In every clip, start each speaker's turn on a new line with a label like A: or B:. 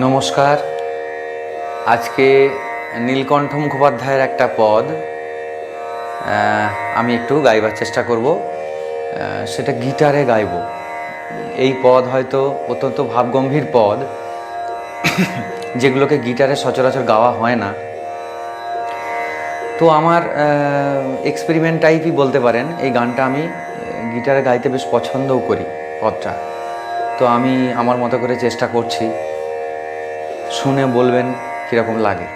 A: নমস্কার। আজকে নীলকণ্ঠ মুখোপাধ্যায়ের একটা পদ আমি একটু গাইবার চেষ্টা করব। সেটা গিটারে গাইব। এই পদ হয়তো অত্যন্ত ভাবগম্ভীর পদ, যেগুলোকে গিটারে সচরাচর গাওয়া হয় না। তো আমার এক্সপেরিমেন্ট টাইপই বলতে পারেন, এই গানটা আমি গিটারে গাইতে বেশ পছন্দও করি পদটা। তো আমি আমার মতো করে চেষ্টা করছি। শুনে বলবেন কীরকম লাগে।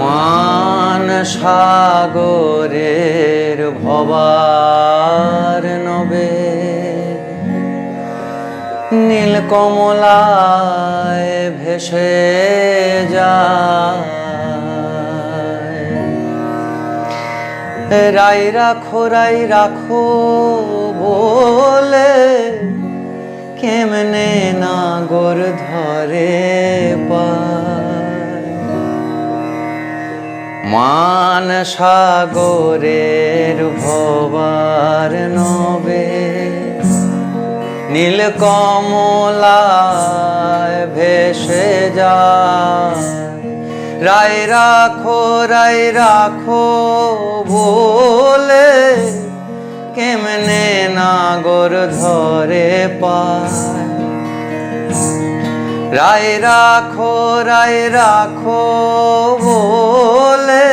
A: মান সাগরের ভবার নবে নীল কমলায় ভেসে যায়। রাই রাখো রাই রাখো বলে, কেমনে নাগর ধরে মান সাগরের ভবার নবে, নীল কমলায় ভেসে যায়। রাই রাখো রাই রাখো, বলে কেমনে নাগর ধরে পায়? রায় রাখো রায় রাখো, বলে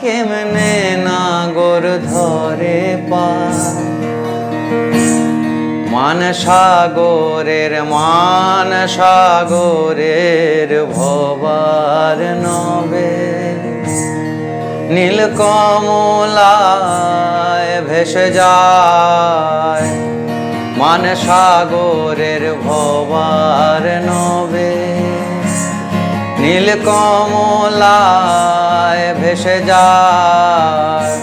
A: কেমনে নাগর ধরে পায়? মান সাগরের মান সাগরের ভবার নীল কমলায় ভেসে যায়। মান সাগরের ভবার নবে। নীলকমলায় ভেসে যায়।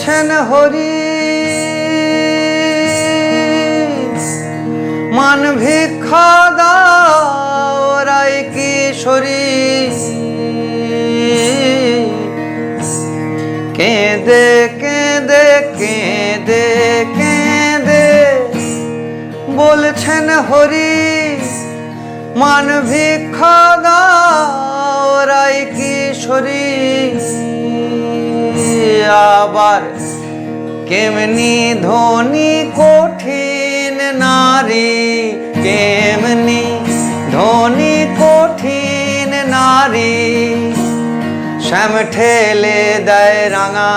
A: বলছেন হরি, মান ভিক্ষা দাও রাই কিশোরী। কেঁদে কেঁদে কেঁদে কেঁদে বলছেন হরি, মান ভিক্ষা দাও রাই কিশোরী। আবার কেমনি ধনী কঠিন নারী, কেমনি ধনী কঠিন নারী। শ্যাম ঠেলে দেয় রাঙা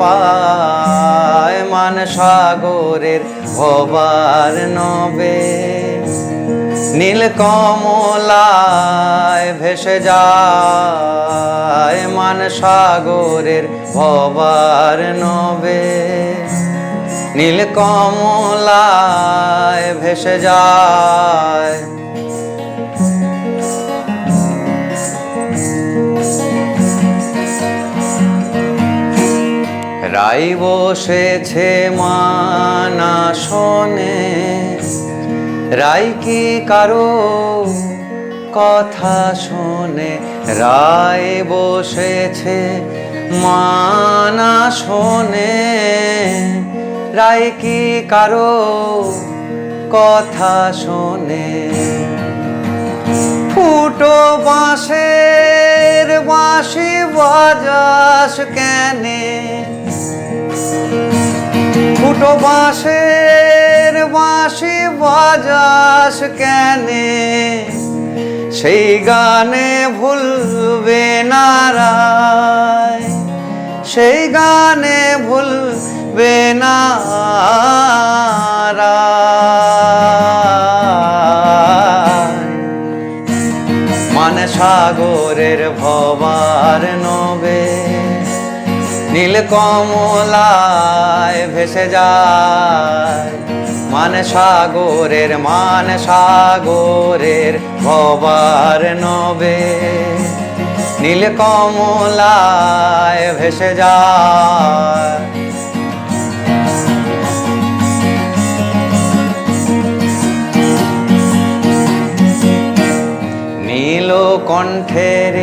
A: পায় মান সাগরের ভবার নবে। নীল কমলায় ভেসে যায় মান সাগরের ভবার নবে। নীল কমলায় ভেসে যায়। রাই বসেছে মানা শোনে রাই কি কারও কথা শোনে রায় বসেছে, মানা শোনে। রায় কি কারও কথা শোনে? ফুটো বাঁশের বাঁশি বাজাস কেনে? ফুটো বাঁশের বাঁশি বাজাস কেনে? সেই গানে ভুলবে না রায় সেই গানে ভুলবে না মান সাগরের ভবার নবে, নীল কমলায় ভেসে যায়। মান সাগরের মান সাগরের ভবার নবে। নীল কমলায় ভেসে যায় নীল কণ্ঠের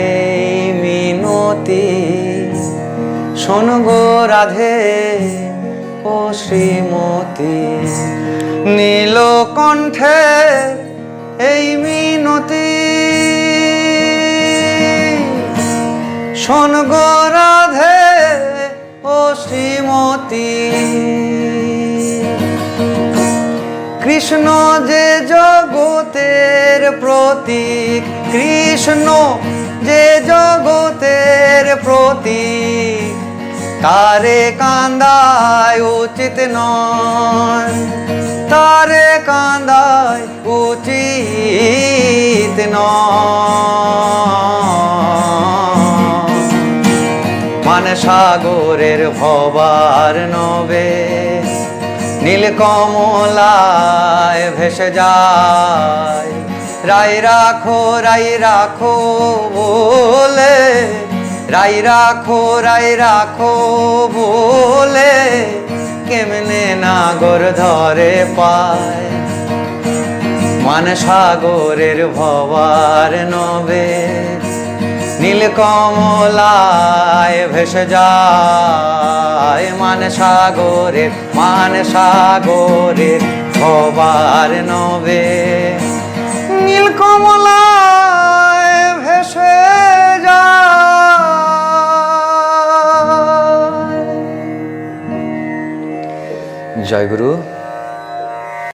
A: মিনতি, শোন গো রাধে। শ্রীমতী। নীল কণ্ঠে এই মিনতি। শোন রাধে ও শ্রীমতী। কৃষ্ণ যে জগতের প্রতীক, কৃষ্ণ যে জগতের প্রতীক তারে কান্দায় উচিত নয়। তারে কান্দায় উচিত নয়। সাগরের ভবার নবে, নীল কমলায় ভেসে যায়। রাই রাখো রাই রাখো, বলে রাই রাখো রাই রাখো বলে কেমনে নাগর ধরে পায়? মান সাগরের ভবার নবে, নীল কমলায় ভেসে যায়। মান সাগরের মান সাগরের ভবার নবে। যায় জয় গুরু